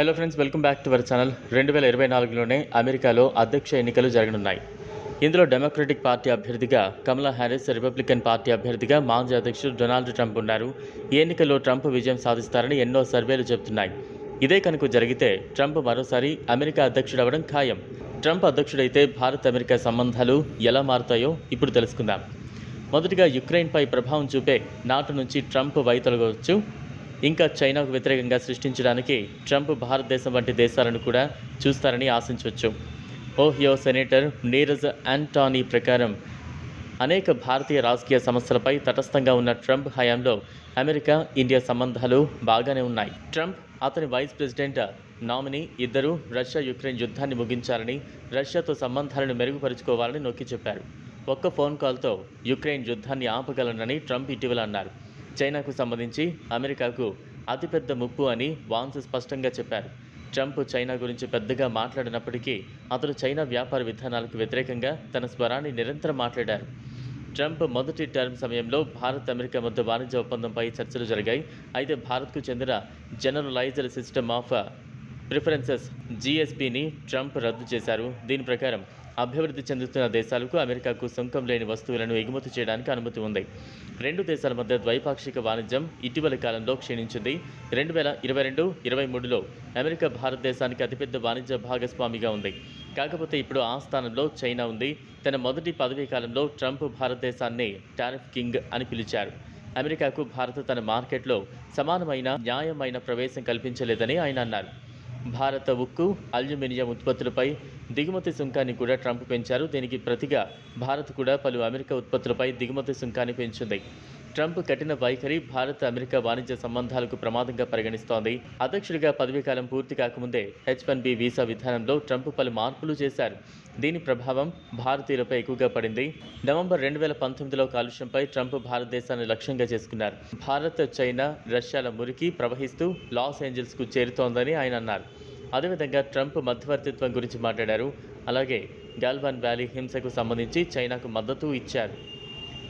Hello friends welcome back to our channel రెండు వేల ఇరవై నాలుగులోనే అమెరికాలో అధ్యక్ష ఎన్నికలు జరగనున్నాయి. ఇందులో డెమోక్రటిక్ పార్టీ అభ్యర్థిగా కమలా హ్యారిస్ రిపబ్లికన్ పార్టీ అభ్యర్థిగా మాజీ అధ్యక్షుడు డొనాల్డ్ ట్రంప్ ఉన్నారు. ఈ ఎన్నికల్లో ట్రంప్ విజయం సాధిస్తారని ఎన్నో సర్వేలు చెబుతున్నాయి. ఇదే కనుక జరిగితే ట్రంప్ మరోసారి అమెరికా అధ్యక్షుడు అవ్వడం ఖాయం. ట్రంప్ అధ్యక్షుడైతే భారత్ అమెరికా సంబంధాలు ఎలా మారుతాయో ఇప్పుడు తెలుసుకుందాం. మొదటిగా యుక్రెయిన్పై ప్రభావం చూపే నాటు నుంచి ట్రంప్ వైతొలగవచ్చు. ఇంకా చైనాకు వ్యతిరేకంగా సృష్టించడానికి ట్రంప్ భారతదేశం వంటి దేశాలను కూడా చూస్తారని ఆశించవచ్చు. ఓహియో సెనేటర్ నీరజ్ యాంటానీ ప్రకారం అనేక భారతీయ రాజకీయ సమస్యలపై తటస్థంగా ఉన్న ట్రంప్ హయాంలో అమెరికా ఇండియా సంబంధాలు బాగానే ఉన్నాయి. ట్రంప్ అతని వైస్ ప్రెసిడెంట్ నామినీ ఇద్దరు రష్యా యుక్రెయిన్ యుద్ధాన్ని ముగించాలని రష్యాతో సంబంధాలను మెరుగుపరుచుకోవాలని నొక్కి చెప్పారు. ఒక్క ఫోన్ కాల్తో యుక్రెయిన్ యుద్ధాన్ని ఆపగలనని ట్రంప్ ఇటీవల అన్నారు. చైనాకు సంబంధించి అమెరికాకు అతిపెద్ద ముప్పు అని వాన్స్ స్పష్టంగా చెప్పారు. ట్రంప్ చైనా గురించి పెద్దగా మాట్లాడినప్పటికీ అతను చైనా వ్యాపార విధానాలకు వ్యతిరేకంగా తన స్వరాన్ని నిరంతరం మాట్లాడారు. ట్రంప్ మొదటి టర్మ్ సమయంలో భారత్ అమెరికా మధ్య వాణిజ్య ఒప్పందంపై చర్చలు జరిగాయి. అయితే భారత్కు చెందిన జనరలైజ్డ్ సిస్టమ్ ఆఫ్ ప్రిఫరెన్సెస్ జీఎస్పీని ట్రంప్ రద్దు చేశారు. దీని ప్రకారం అభివృద్ధి చెందుతున్న దేశాలకు అమెరికాకు సుంకం లేని వస్తువులను ఎగుమతి చేయడానికి అనుమతి ఉంది. రెండు దేశాల మధ్య ద్వైపాక్షిక వాణిజ్యం ఇటీవలి కాలంలో క్షీణించింది. రెండు వేల ఇరవై రెండు ఇరవై మూడులో అమెరికా భారతదేశానికి అతిపెద్ద వాణిజ్య భాగస్వామిగా ఉంది. కాకపోతే ఇప్పుడు ఆ స్థానంలో చైనా ఉంది. తన మొదటి పదవీ కాలంలో ట్రంప్ భారతదేశాన్ని టారిఫ్ కింగ్ అని పిలిచారు. అమెరికాకు భారత్ తన మార్కెట్లో సమానమైన న్యాయమైన ప్రవేశం కల్పించలేదని ఆయన అన్నారు. భారత ఉక్కు అల్యూమినియం ఉత్పత్తులపై దిగుమతి సుంకాన్ని కూడా ట్రంప్ పెంచారు. దీనికి ప్రతిగా భారత్ కూడా పలు అమెరికా ఉత్పత్తులపై దిగుమతి సుంకాన్ని పెంచింది. ట్రంప్ కఠిన వైఖరి భారత్ అమెరికా వాణిజ్య సంబంధాలకు ప్రమాదంగా పరిగణిస్తోంది. అధ్యక్షుడిగా పదవీకాలం పూర్తి కాకముందే హెచ్ వన్ బి వీసా విధానంలో ట్రంప్ పలు మార్పులు చేశారు. దీని ప్రభావం భారతీయులపై ఎక్కువగా పడింది. నవంబర్ రెండు వేల పంతొమ్మిదిలో కాలుష్యంపై ట్రంప్ భారతదేశాన్ని లక్ష్యంగా చేసుకున్నారు. భారత్ చైనా రష్యాల మురికి ప్రవహిస్తూ లాస్ ఏంజల్స్కు చేరుతోందని ఆయన అన్నారు. అదేవిధంగా ట్రంప్ మధ్యవర్తిత్వం గురించి మాట్లాడారు. అలాగే గాల్వాన్ వ్యాలీ హింసకు సంబంధించి చైనాకు మద్దతు ఇచ్చారు.